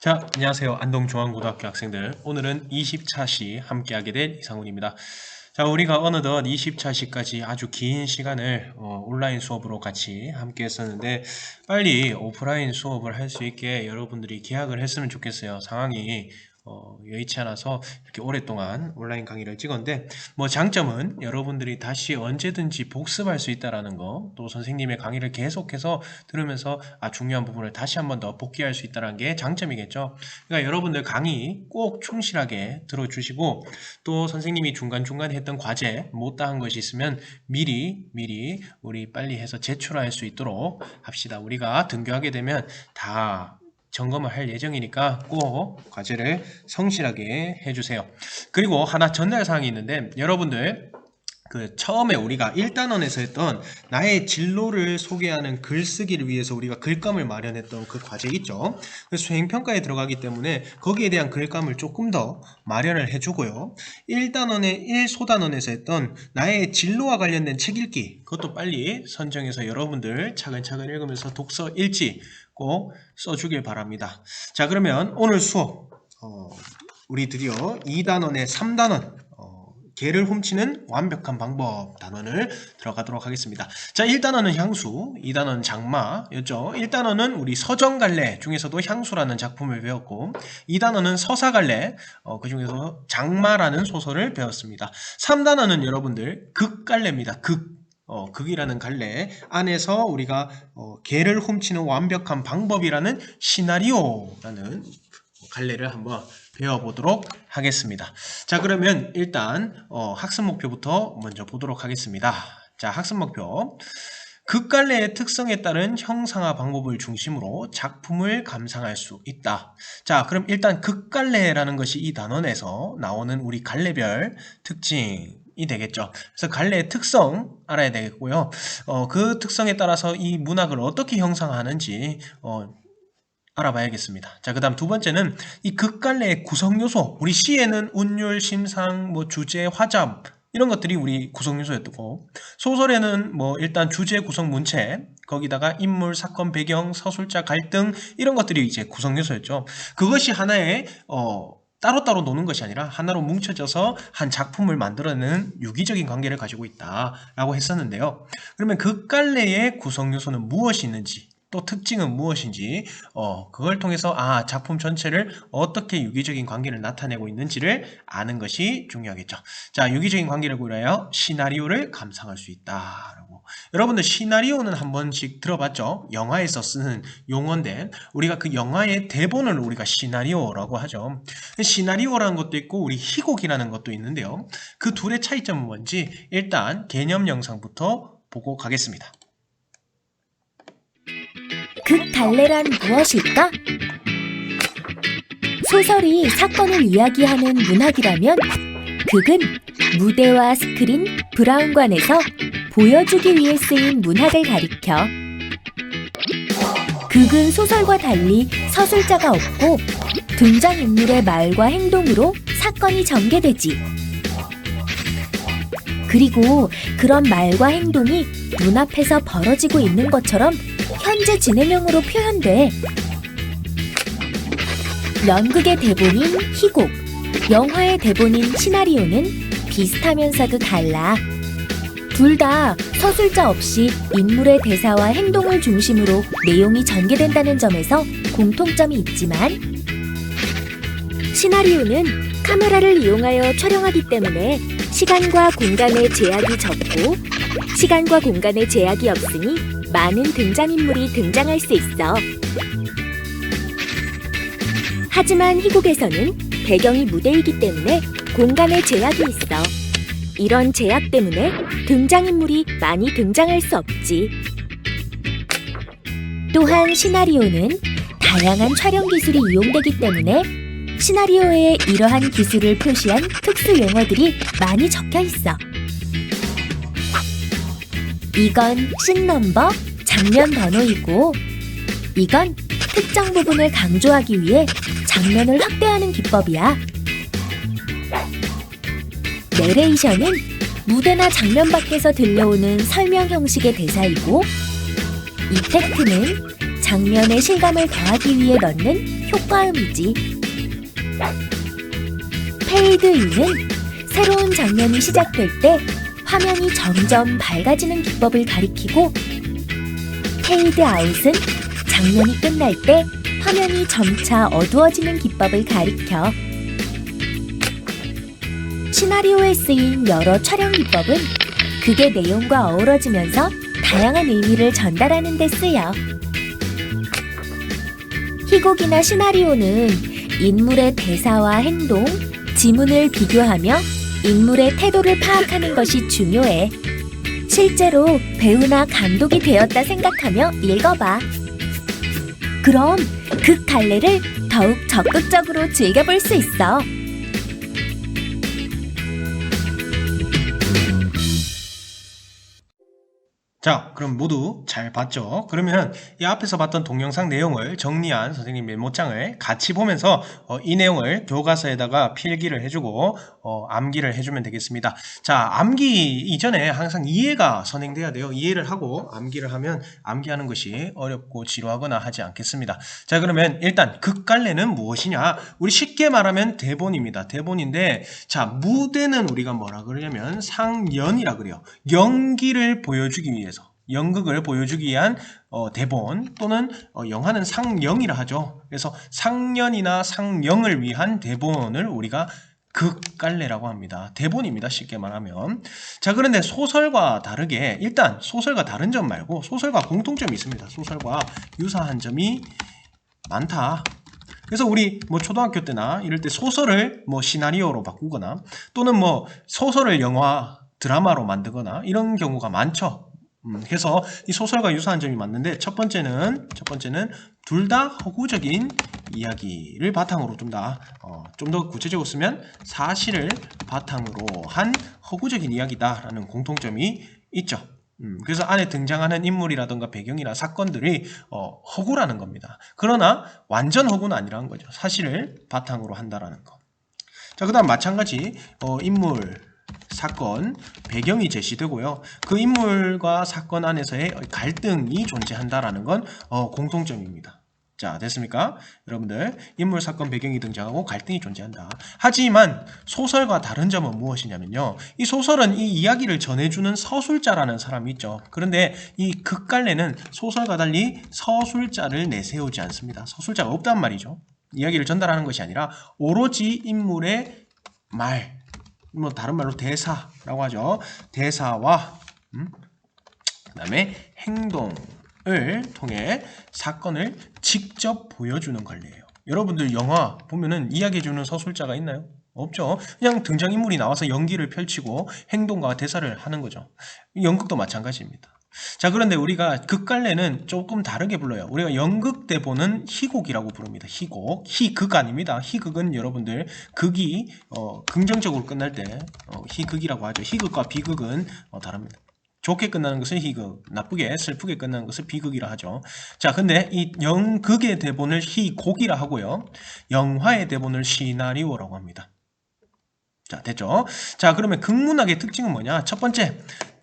자, 안녕하세요. 안동중앙고등학교 학생들. 오늘은 20차 시 함께하게 된 이상훈입니다. 자, 우리가 어느덧 20차 시까지 아주 긴 시간을 어, 온라인 수업으로 같이 함께 했었는데 빨리 오프라인 수업을 할 수 있게 여러분들이 계약을 했으면 좋겠어요. 상황이 어, 여의치 않아서 이렇게 오랫동안 온라인 강의를 찍었는데 뭐 장점은 여러분들이 다시 언제든지 복습할 수 있다라는 거, 또 선생님의 강의를 계속해서 들으면서 아 중요한 부분을 다시 한 번 더 복귀할 수 있다는 게 장점이겠죠. 그러니까 여러분들 강의 꼭 충실하게 들어주시고 또 선생님이 중간중간 했던 과제 못다 한 것이 있으면 미리 미리 우리 빨리 해서 제출할 수 있도록 합시다. 우리가 등교하게 되면 다 점검을 할 예정이니까 꼭 과제를 성실하게 해주세요. 그리고 하나 전달 사항이 있는데 여러분들 그 처음에 우리가 1단원에서 했던 나의 진로를 소개하는 글쓰기를 위해서 우리가 글감을 마련했던 그 과제 있죠. 그 수행평가에 들어가기 때문에 거기에 대한 글감을 조금 더 마련을 해주고요. 1단원에 1소단원에서 했던 나의 진로와 관련된 책 읽기 그것도 빨리 선정해서 여러분들 차근차근 읽으면서 독서 일지 꼭 써주길 바랍니다. 자 그러면 오늘 수업 어, 우리 드디어 2단원에 3단원 개를 훔치는 완벽한 방법 단원을 들어가도록 하겠습니다. 자, 1단원은 향수, 2단원은 장마였죠. 1단원은 우리 서정갈래 중에서도 향수라는 작품을 배웠고 2단원은 서사갈래 어, 그 중에서 장마라는 소설을 배웠습니다. 3단원은 여러분들 극갈래입니다. 극 어, 극이라는 갈래 안에서 우리가 어, 개를 훔치는 완벽한 방법이라는 시나리오라는 갈래를 한번 배워보도록 하겠습니다. 자 그러면 일단 어, 학습 목표부터 먼저 보도록 하겠습니다. 자 학습 목표 극갈래의 특성에 따른 형상화 방법을 중심으로 작품을 감상할 수 있다. 자, 그럼 일단 극갈래라는 것이 이 단원에서 나오는 우리 갈래별 특징, 이 되겠죠. 그래서 갈래의 특성 알아야 되겠고요. 어, 그 특성에 따라서 이 문학을 어떻게 형상하는지 어, 알아봐야겠습니다. 자, 그 다음 두 번째는 이 극갈래의 구성 요소. 우리 시에는 운율, 심상, 뭐 주제, 화잡 이런 것들이 우리 구성 요소였고 소설에는 뭐 일단 주제, 구성, 문체 거기다가 인물, 사건, 배경, 서술자, 갈등 이런 것들이 이제 구성 요소였죠. 그것이 하나의 어 따로따로 노는 것이 아니라 하나로 뭉쳐져서 한 작품을 만들어내는 유기적인 관계를 가지고 있다라고 했었는데요. 그러면 극갈래의 구성 요소는 무엇이 있는지 또 특징은 무엇인지 어, 그걸 통해서 아 작품 전체를 어떻게 유기적인 관계를 나타내고 있는지를 아는 것이 중요하겠죠. 자 유기적인 관계를 고려하여 시나리오를 감상할 수 있다라고. 여러분들 시나리오는 한 번씩 들어봤죠? 영화에서 쓰는 용어인데 우리가 그 영화의 대본을 우리가 시나리오라고 하죠. 시나리오라는 것도 있고 우리 희곡이라는 것도 있는데요. 그 둘의 차이점은 뭔지 일단 개념 영상부터 보고 가겠습니다. 극달래란 무엇일까? 소설이 사건을 이야기하는 문학이라면 극은 무대와 스크린, 브라운관에서 보여주기 위해 쓰인 문학을 가리켜 극은 소설과 달리 서술자가 없고 등장인물의 말과 행동으로 사건이 전개되지. 그리고 그런 말과 행동이 눈앞에서 벌어지고 있는 것처럼 현재 진행형으로 표현돼. 연극의 대본인 희곡, 영화의 대본인 시나리오는 비슷하면서도 달라. 둘 다 서술자 없이 인물의 대사와 행동을 중심으로 내용이 전개된다는 점에서 공통점이 있지만 시나리오는 카메라를 이용하여 촬영하기 때문에 시간과 공간의 제약이 적고 시간과 공간의 제약이 없으니 많은 등장인물이 등장할 수 있어. 하지만 희곡에서는 배경이 무대이기 때문에 공간의 제약이 있어. 이런 제약 때문에 등장인물이 많이 등장할 수 없지. 또한 시나리오는 다양한 촬영 기술이 이용되기 때문에 시나리오에 이러한 기술을 표시한 특수 용어들이 많이 적혀 있어. 이건 씬 넘버, 장면 번호이고, 이건 특정 부분을 강조하기 위해 장면을 확대하는 기법이야. 내레이션은 무대나 장면 밖에서 들려오는 설명 형식의 대사이고, 이펙트는 장면에 실감을 더하기 위해 넣는 효과음이지. 페이드 인은 새로운 장면이 시작될 때 화면이 점점 밝아지는 기법을 가리키고 페이드 아웃은 장면이 끝날 때 화면이 점차 어두워지는 기법을 가리켜. 시나리오에 쓰인 여러 촬영 기법은 극의 내용과 어우러지면서 다양한 의미를 전달하는 데 쓰여. 희곡이나 시나리오는 인물의 대사와 행동, 지문을 비교하며 인물의 태도를 파악하는 것이 중요해. 실제로 배우나 감독이 되었다 생각하며 읽어봐. 그럼 극 갈래를 더욱 적극적으로 즐겨볼 수 있어. 자, 그럼 모두 잘 봤죠? 그러면 이 앞에서 봤던 동영상 내용을 정리한 선생님 메모장을 같이 보면서 어, 이 내용을 교과서에다가 필기를 해주고 어, 암기를 해주면 되겠습니다. 자, 암기 이전에 항상 이해가 선행돼야 돼요. 이해를 하고 암기를 하면 암기하는 것이 어렵고 지루하거나 하지 않겠습니다. 자, 그러면 일단 극갈래는 무엇이냐? 우리 쉽게 말하면 대본입니다. 대본인데, 자, 무대는 우리가 뭐라 그러냐면 상연이라 그래요. 연기를 보여주기 위해서. 연극을 보여주기 위한 어, 대본 또는 어, 영화는 상영이라 하죠. 그래서 상연이나 상영을 위한 대본을 우리가 극갈래라고 합니다. 대본입니다. 쉽게 말하면. 자, 그런데 소설과 다르게 일단 소설과 다른 점 말고 소설과 공통점이 있습니다. 소설과 유사한 점이 많다. 그래서 우리 뭐 초등학교 때나 이럴 때 소설을 뭐 시나리오로 바꾸거나 또는 뭐 소설을 영화 드라마로 만들거나 이런 경우가 많죠. 음, 그래서 이 소설과 유사한 점이 맞는데 첫 번째는 첫 번째는 둘 다 허구적인 이야기를 바탕으로 둔다. 어, 좀 더 구체적으로 쓰면 사실을 바탕으로 한 허구적인 이야기다라는 공통점이 있죠. 음, 그래서 안에 등장하는 인물이라든가 배경이나 사건들이 어, 허구라는 겁니다. 그러나 완전 허구는 아니라는 거죠. 사실을 바탕으로 한다라는 거. 자, 그 다음 마찬가지 어, 인물 사건 배경이 제시되고요. 그 인물과 사건 안에서의 갈등이 존재한다라는 건 어, 공통점입니다. 자, 됐습니까? 여러분들, 인물, 사건, 배경이 등장하고 갈등이 존재한다. 하지만 소설과 다른 점은 무엇이냐면요. 이 소설은 이 이야기를 전해주는 서술자라는 사람이 있죠. 그런데 이 극갈래는 소설과 달리 서술자를 내세우지 않습니다. 서술자가 없단 말이죠. 이야기를 전달하는 것이 아니라 오로지 인물의 말, 뭐 다른 말로 대사라고 하죠. 대사와 음? 그다음에 행동을 통해 사건을 직접 보여주는 관례예요. 여러분들 영화 보면은 이야기해주는 서술자가 있나요? 없죠. 그냥 등장인물이 나와서 연기를 펼치고 행동과 대사를 하는 거죠. 연극도 마찬가지입니다. 자, 그런데 우리가 극갈래는 조금 다르게 불러요. 우리가 연극 대본은 희곡이라고 부릅니다. 희곡. 희극 아닙니다. 희극은 여러분들 극이 어, 긍정적으로 끝날 때 어, 희극이라고 하죠. 희극과 비극은 어, 다릅니다. 좋게 끝나는 것은 희극, 나쁘게 슬프게 끝나는 것을 비극이라 하죠. 자, 근데 이 연극의 대본을 희곡이라 하고요. 영화의 대본을 시나리오라고 합니다. 자, 됐죠? 자, 그러면 극문학의 특징은 뭐냐? 첫 번째,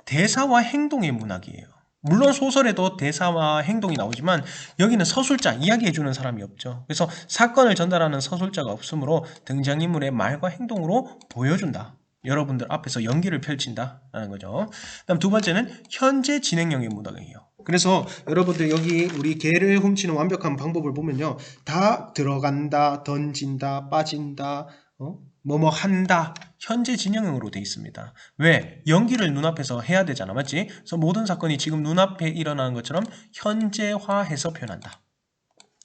대사와 행동의 문학이에요. 물론 소설에도 대사와 행동이 나오지만 여기는 서술자, 이야기해주는 사람이 없죠. 그래서 사건을 전달하는 서술자가 없으므로 등장인물의 말과 행동으로 보여준다. 여러분들 앞에서 연기를 펼친다라는 거죠. 그다음 두 번째는 현재 진행형의 문학이에요. 그래서 여러분들 여기 우리 개를 훔치는 완벽한 방법을 보면요. 다 들어간다, 던진다, 빠진다, 어? 뭐뭐 한다. 현재 진행형으로 돼 있습니다. 왜? 연기를 눈앞에서 해야 되잖아. 맞지? 그래서 모든 사건이 지금 눈앞에 일어나는 것처럼 현재화해서 표현한다.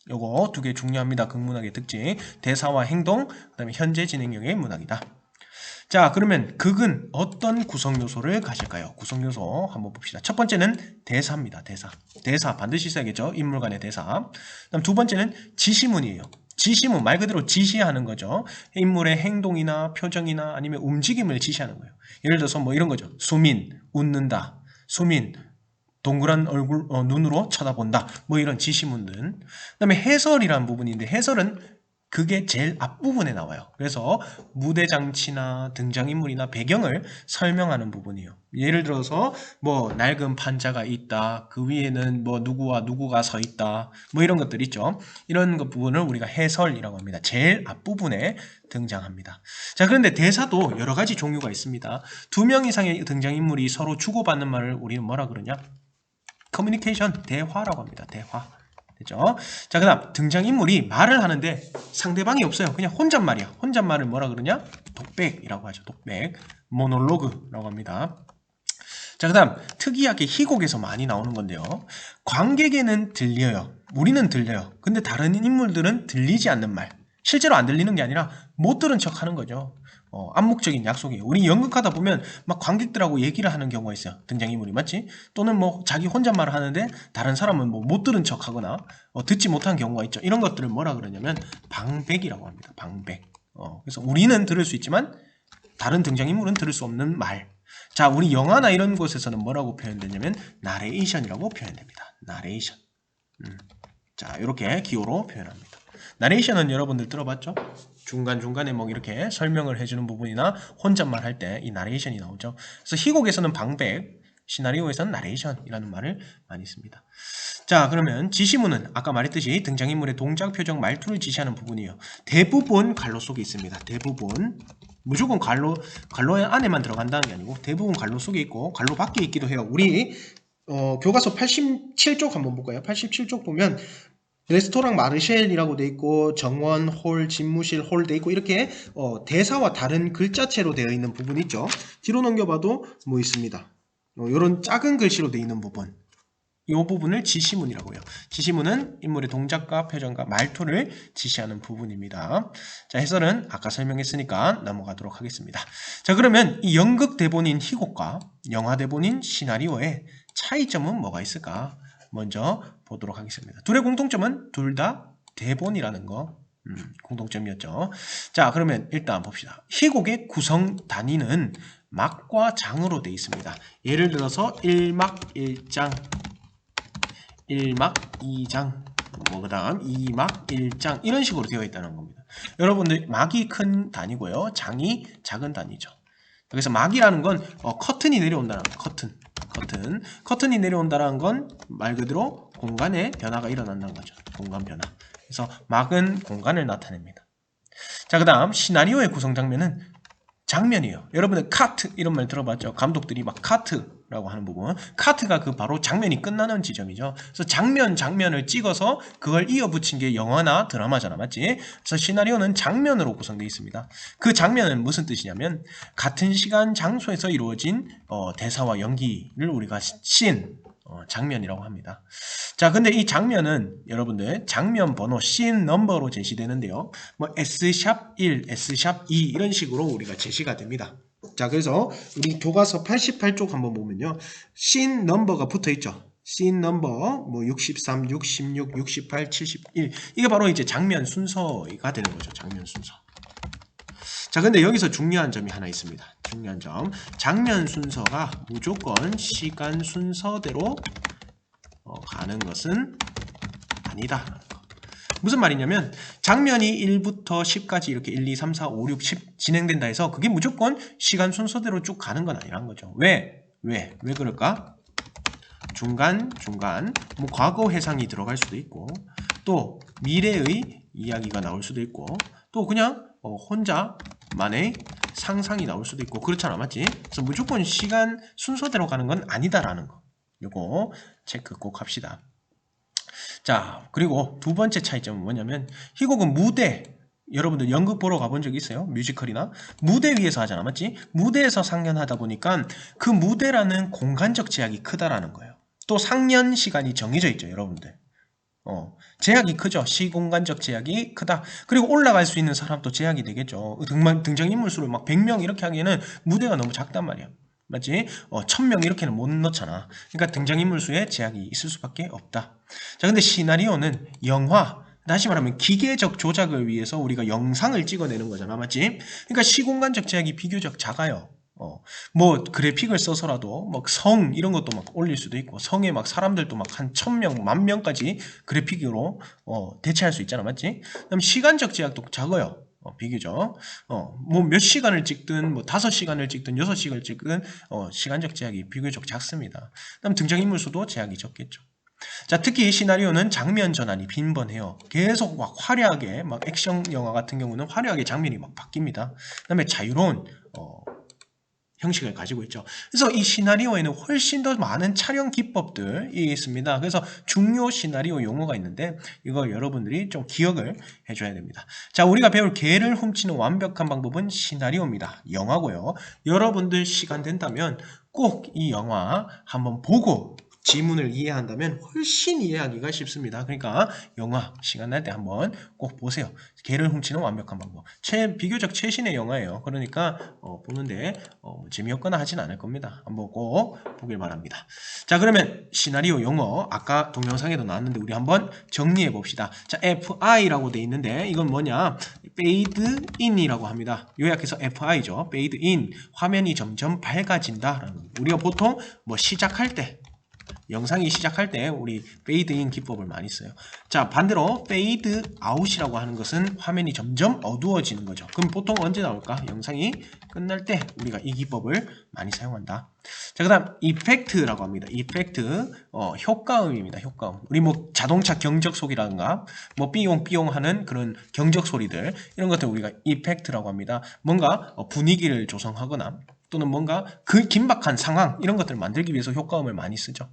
요거 두 개 중요합니다. 극문학의 특징. 대사와 행동, 그 다음에 현재 진행형의 문학이다. 자, 그러면 극은 어떤 구성 요소를 가질까요? 구성 요소 한번 봅시다. 첫 번째는 대사입니다. 대사. 대사 반드시 있어야겠죠. 인물 간의 대사. 그다음 두 번째는 지시문이에요. 지시문 말 그대로 지시하는 거죠. 인물의 행동이나 표정이나 아니면 움직임을 지시하는 거예요. 예를 들어서 뭐 이런 거죠. 수민 웃는다. 수민 동그란 얼굴 어, 눈으로 쳐다본다. 뭐 이런 지시문들. 그 다음에 해설이라는 부분인데 해설은 그게 제일 앞부분에 나와요. 그래서 무대 장치나 등장인물이나 배경을 설명하는 부분이에요. 예를 들어서 뭐 낡은 판자가 있다. 그 위에는 뭐 누구와 누구가 서 있다. 뭐 이런 것들 있죠. 이런 것 부분을 우리가 해설이라고 합니다. 제일 앞부분에 등장합니다. 자, 그런데 대사도 여러 가지 종류가 있습니다. 두 명 이상의 등장인물이 서로 주고받는 말을 우리는 뭐라 그러냐? 커뮤니케이션, 대화라고 합니다. 대화. 됐죠? 자, 그 다음, 등장인물이 말을 하는데 상대방이 없어요. 그냥 혼잣말이야. 혼잣말을 뭐라 그러냐? 독백이라고 하죠. 독백. 모놀로그라고 합니다. 자, 그 다음, 특이하게 희곡에서 많이 나오는 건데요. 관객에는 들려요. 우리는 들려요. 근데 다른 인물들은 들리지 않는 말. 실제로 안 들리는 게 아니라 못 들은 척 하는 거죠. 어, 암묵적인 약속이에요. 우리 연극하다 보면 막 관객들하고 얘기를 하는 경우가 있어요. 등장인물이 맞지? 또는 뭐 자기 혼잣말을 하는데 다른 사람은 뭐 못 들은 척 하거나 어, 듣지 못한 경우가 있죠. 이런 것들을 뭐라 그러냐면 방백이라고 합니다. 방백. 어, 그래서 우리는 들을 수 있지만 다른 등장인물은 들을 수 없는 말. 자, 우리 영화나 이런 곳에서는 뭐라고 표현되냐면 나레이션이라고 표현됩니다. 나레이션. 음. 자, 이렇게 기호로 표현합니다. 나레이션은 여러분들 들어봤죠? 중간중간에 뭐 이렇게 설명을 해주는 부분이나 혼잣말 할 때 이 나레이션이 나오죠. 그래서 희곡에서는 방백, 시나리오에서는 나레이션이라는 말을 많이 씁니다. 자, 그러면 지시문은 아까 말했듯이 등장인물의 동작, 표정, 말투를 지시하는 부분이에요. 대부분 관로 속에 있습니다. 대부분. 무조건 관로, 관로 안에만 들어간다는 게 아니고 대부분 관로 속에 있고 관로 밖에 있기도 해요. 우리 어, 교과서 87쪽 한번 볼까요? 87쪽 보면 레스토랑 마르쉘이라고 돼 있고 정원, 홀, 집무실, 홀 돼 있고 이렇게 어, 대사와 다른 글자체로 되어 있는 부분 있죠. 뒤로 넘겨봐도 뭐 있습니다. 이런 작은 글씨로 되어 있는 부분. 이 부분을 지시문이라고 해요. 지시문은 인물의 동작과 표정과 말투를 지시하는 부분입니다. 자, 해설은 아까 설명했으니까 넘어가도록 하겠습니다. 자, 그러면 이 연극 대본인 희곡과 영화 대본인 시나리오의 차이점은 뭐가 있을까? 먼저 보도록 하겠습니다. 둘의 공통점은 둘 다 대본이라는 거 음, 공통점이었죠. 자, 그러면 일단 봅시다. 희곡의 구성 단위는 막과 장으로 되어 있습니다. 예를 들어서 1막 1장, 1막 2장, 뭐 그 다음 2막 1장 이런 식으로 되어 있다는 겁니다. 여러분들 막이 큰 단위고요. 장이 작은 단위죠. 그래서 막이라는 건 어, 커튼이 내려온다는 거, 커튼. 커튼. 커튼이 내려온다는 건 말 그대로 공간에 변화가 일어난다는 거죠. 공간 변화. 그래서 막은 공간을 나타냅니다. 자, 그 다음 시나리오의 구성 장면은 장면이에요. 여러분들 카트 이런 말 들어봤죠? 감독들이 막 카트라고 하는 부분. 카트가 그 바로 장면이 끝나는 지점이죠. 그래서 장면 장면을 찍어서 그걸 이어붙인 게 영화나 드라마잖아, 맞지? 그래서 시나리오는 장면으로 구성되어 있습니다. 그 장면은 무슨 뜻이냐면 같은 시간 장소에서 이루어진 어, 대사와 연기를 우리가 씬 어, 장면이라고 합니다. 자, 근데 이 장면은 여러분들 장면 번호 씬 넘버로 제시되는데요. 뭐 S샵 1, S샵 2 이런 식으로 우리가 제시가 됩니다. 자, 그래서 우리 교과서 88쪽 한번 보면요. 씬 넘버가 붙어 있죠. 씬 넘버 뭐 63, 66, 68, 71 이게 바로 이제 장면 순서가 되는 거죠. 장면 순서. 자, 근데 여기서 중요한 점이 하나 있습니다. 중요한 점. 장면 순서가 무조건 시간 순서대로 어, 가는 것은 아니다. 무슨 말이냐면 장면이 1부터 10까지 이렇게 1, 2, 3, 4, 5, 6, 10 진행된다 해서 그게 무조건 시간 순서대로 쭉 가는 건 아니란 거죠. 왜? 왜? 왜 그럴까? 중간 중간 뭐 과거 회상이 들어갈 수도 있고 또 미래의 이야기가 나올 수도 있고 또 그냥 어, 혼자 만의 상상이 나올 수도 있고 그렇잖아 맞지? 그래서 무조건 시간 순서대로 가는 건 아니다라는 거 요거 체크 꼭 합시다 자 그리고 두 번째 차이점은 뭐냐면 희곡은 무대 여러분들 연극 보러 가본 적 있어요? 뮤지컬이나 무대 위에서 하잖아 맞지? 무대에서 상연하다 보니까 그 무대라는 공간적 제약이 크다라는 거예요 또 상연 시간이 정해져 있죠 여러분들 어, 제약이 크죠. 시공간적 제약이 크다. 그리고 올라갈 수 있는 사람도 제약이 되겠죠. 등만, 등장인물 수를 막 100명 이렇게 하기에는 무대가 너무 작단 말이야. 맞지? 어, 1000명 이렇게는 못 넣잖아. 그러니까 등장인물 수에 제약이 있을 수밖에 없다. 자, 근데 시나리오는 영화, 다시 말하면 기계적 조작을 위해서 우리가 영상을 찍어내는 거잖아. 맞지? 그러니까 시공간적 제약이 비교적 작아요. 어, 뭐 그래픽을 써서라도 막 성 이런 것도 막 올릴 수도 있고 성에 막 사람들도 막 한 천 명, 만 명까지 그래픽으로 어, 대체할 수 있잖아, 맞지? 그럼 시간적 제약도 작아요. 어, 비교적 어, 뭐 몇 시간을 찍든 뭐 다섯 시간을 찍든 여섯 시간을 찍든 어, 시간적 제약이 비교적 작습니다. 그다음 등장인물 수도 제약이 적겠죠. 자, 특히 시나리오는 장면 전환이 빈번해요. 계속 막 화려하게, 막 액션 영화 같은 경우는 화려하게 장면이 막 바뀝니다. 그 다음에 자유로운, 어, 형식을 가지고 있죠. 그래서 이 시나리오에는 훨씬 더 많은 촬영 기법들이 있습니다. 그래서 중요 시나리오 용어가 있는데 이거 여러분들이 좀 기억을 해줘야 됩니다. 자, 우리가 배울 개를 훔치는 완벽한 방법은 시나리오입니다. 영화고요. 여러분들 시간 된다면 꼭 이 영화 한번 보고 지문을 이해한다면 훨씬 이해하기가 쉽습니다. 그러니까 영화 시간 날 때 한번 꼭 보세요. 개를 훔치는 완벽한 방법. 최 비교적 최신의 영화예요. 그러니까 어, 보는데 어, 재미없거나 하진 않을 겁니다. 한번 꼭 보길 바랍니다. 자 그러면 시나리오 용어 아까 동영상에도 나왔는데 우리 한번 정리해 봅시다. 자 FI라고 돼 있는데 이건 뭐냐? fade in이라고 합니다. 요약해서 FI죠. fade in 화면이 점점 밝아진다라는 우리가 보통 뭐 시작할 때 영상이 시작할 때 우리 in 기법을 많이 써요. 자, 반대로 fade out이라고 하는 것은 화면이 점점 어두워지는 거죠. 그럼 보통 언제 나올까? 영상이 끝날 때 우리가 이 기법을 많이 사용한다. 자, 그 다음 이펙트라고 합니다. 이펙트 어, 효과음입니다. 효과음. 우리 뭐 자동차 경적 소리라든가 뭐 삐용 삐용 하는 그런 경적 소리들 이런 것들 우리가 이펙트라고 합니다. 뭔가 어, 분위기를 조성하거나 또는 뭔가 그 긴박한 상황 이런 것들을 만들기 위해서 효과음을 많이 쓰죠.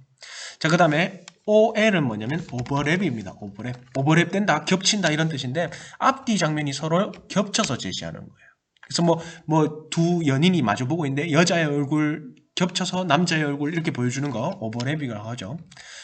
자, 그 다음에 OL은 뭐냐면 오버랩입니다. 오버랩. 오버랩 된다, 겹친다 이런 뜻인데 앞뒤 장면이 서로 겹쳐서 제시하는 거예요. 그래서 뭐, 뭐 두 연인이 마주보고 있는데 여자의 얼굴 겹쳐서 남자의 얼굴 이렇게 보여주는 거 오버랩이라고 하죠.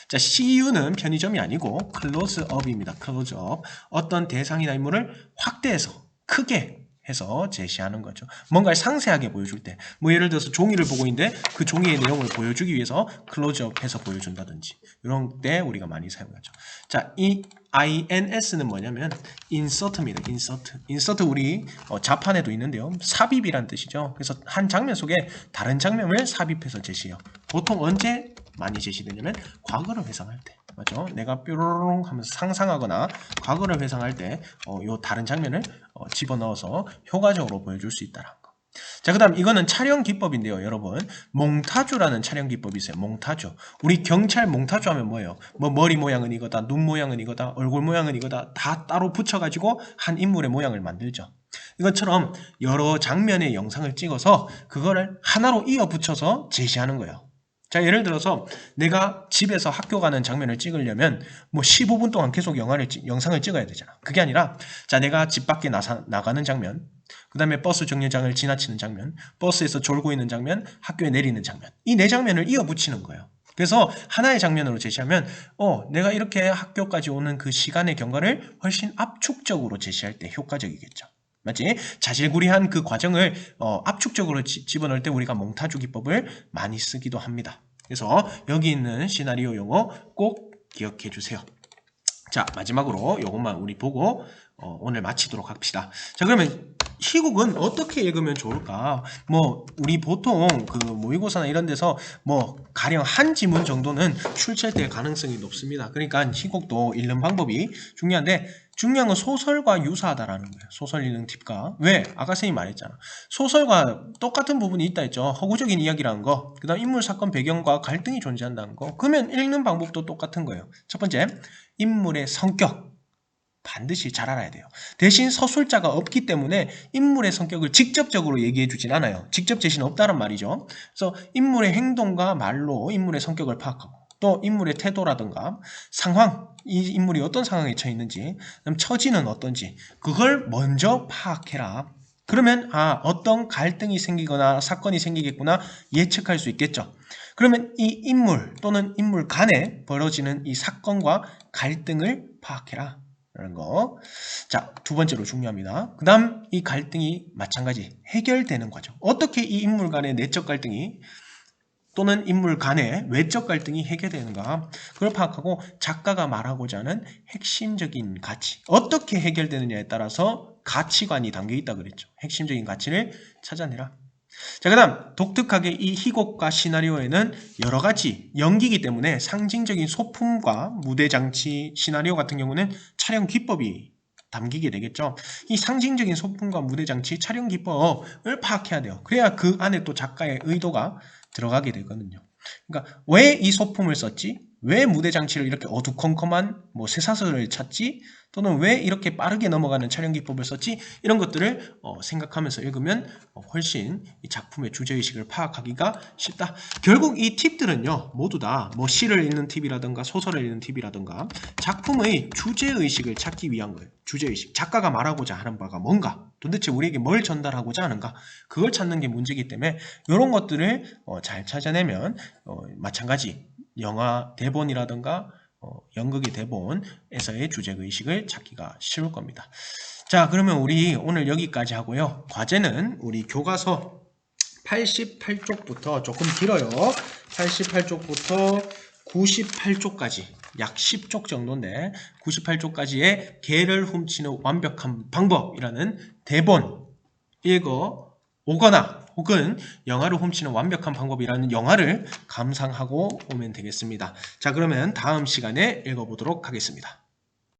자, CU는 편의점이 아니고 클로즈업입니다. 클로즈업. 어떤 대상이나 인물을 확대해서 크게 해서 제시하는 거죠. 뭔가를 상세하게 보여줄 때, 뭐 예를 들어서 종이를 보고 있는데 그 종이의 내용을 보여주기 위해서 클로즈업해서 보여준다든지 이런 때 우리가 많이 사용하죠. 자, 이 INS는 뭐냐면 insert입니다. insert. insert 우리 어, 자판에도 있는데요. 삽입이란 뜻이죠. 그래서 한 장면 속에 다른 장면을 삽입해서 제시해요. 보통 언제 많이 제시되냐면 과거를 회상할 때. 맞죠? 내가 뾰로롱 하면서 상상하거나 과거를 회상할 때, 어, 요 다른 장면을 어, 집어넣어서 효과적으로 보여줄 수 있다는 거. 자, 그 다음 이거는 촬영 기법인데요, 여러분. 몽타주라는 촬영 기법이 있어요. 몽타주. 우리 경찰 몽타주 하면 뭐예요? 뭐 머리 모양은 이거다, 눈 모양은 이거다, 얼굴 모양은 이거다, 다 따로 붙여가지고 한 인물의 모양을 만들죠. 이것처럼 여러 장면의 영상을 찍어서 그거를 하나로 이어 붙여서 제시하는 거예요. 자, 예를 들어서 내가 집에서 학교 가는 장면을 찍으려면 뭐 15분 동안 계속 영화를 찍- 영상을 찍어야 되잖아. 그게 아니라 자, 내가 집 밖에 나사, 나가는 장면, 그 다음에 버스 정류장을 지나치는 장면, 버스에서 졸고 있는 장면, 학교에 내리는 장면. 이 네 장면을 이어 붙이는 거예요. 그래서 하나의 장면으로 제시하면 어, 내가 이렇게 학교까지 오는 그 시간의 경과를 훨씬 압축적으로 제시할 때 효과적이겠죠. 맞지? 자질구리한 그 과정을 어, 압축적으로 지- 집어넣을 때 우리가 몽타주 기법을 많이 쓰기도 합니다. 그래서 여기 있는 시나리오 용어 꼭 기억해 주세요. 자, 마지막으로 이것만 우리 보고 어, 오늘 마치도록 합시다. 자, 그러면 희곡은 어떻게 읽으면 좋을까? 뭐 우리 보통 그 모의고사나 이런 데서 뭐 가령 한 지문 정도는 출제될 가능성이 높습니다. 그러니까 희곡도 읽는 방법이 중요한데 중요한 건 소설과 유사하다라는 거예요. 소설 읽는 팁과 왜? 아까 선생님 말했잖아. 소설과 똑같은 부분이 있다 했죠. 허구적인 이야기라는 거. 그 다음 인물 사건 배경과 갈등이 존재한다는 거. 그러면 읽는 방법도 똑같은 거예요. 첫 번째, 인물의 성격. 반드시 잘 알아야 돼요. 대신 서술자가 없기 때문에 인물의 성격을 직접적으로 얘기해 주진 않아요. 직접 제시는 없다는 말이죠. 그래서 인물의 행동과 말로 인물의 성격을 파악하고 또 인물의 태도라든가 상황, 이 인물이 어떤 상황에 처해 있는지, 그다음 처지는 어떤지 그걸 먼저 파악해라. 그러면 아 어떤 갈등이 생기거나 사건이 생기겠구나 예측할 수 있겠죠. 그러면 이 인물 또는 인물 간에 벌어지는 이 사건과 갈등을 파악해라. 라는 거. 자, 두 번째로 중요합니다. 그 다음 이 갈등이 마찬가지 해결되는 과정. 어떻게 이 인물 간의 내적 갈등이 또는 인물 간의 외적 갈등이 해결되는가 그걸 파악하고 작가가 말하고자 하는 핵심적인 가치 어떻게 해결되느냐에 따라서 가치관이 담겨 있다 그랬죠 핵심적인 가치를 찾아내라 자, 그 다음, 독특하게 이 희곡과 시나리오에는 여러 가지 연기이기 때문에 상징적인 소품과 무대 장치, 시나리오 같은 경우는 촬영 기법이 담기게 되겠죠. 이 상징적인 소품과 무대 장치, 촬영 기법을 파악해야 돼요. 그래야 그 안에 또 작가의 의도가 들어가게 되거든요. 그러니까 왜 이 소품을 썼지? 왜 무대 장치를 이렇게 어두컴컴한 뭐 쇠사슬을 찾지? 또는 왜 이렇게 빠르게 넘어가는 촬영 기법을 썼지? 이런 것들을 어, 생각하면서 읽으면 어, 훨씬 이 작품의 주제의식을 파악하기가 쉽다. 결국 이 팁들은요, 모두 다 뭐 시를 읽는 팁이라든가 소설을 읽는 팁이라든가 작품의 주제의식을 찾기 위한 거예요. 주제의식. 작가가 말하고자 하는 바가 뭔가? 도대체 우리에게 뭘 전달하고자 하는가? 그걸 찾는 게 문제이기 때문에 이런 것들을 어, 잘 찾아내면 어, 마찬가지 영화 대본이라든가 어, 연극의 대본에서의 주제의식을 찾기가 쉬울 겁니다. 자, 그러면 우리 오늘 여기까지 하고요. 과제는 우리 교과서 88쪽부터 조금 길어요. 88쪽부터 98쪽까지 약 10쪽 정도인데 98쪽까지의 개를 훔치는 완벽한 방법이라는 대본 읽어 오거나 혹은 영화를 훔치는 완벽한 방법이라는 영화를 감상하고 오면 되겠습니다. 자, 그러면 다음 시간에 읽어보도록 하겠습니다.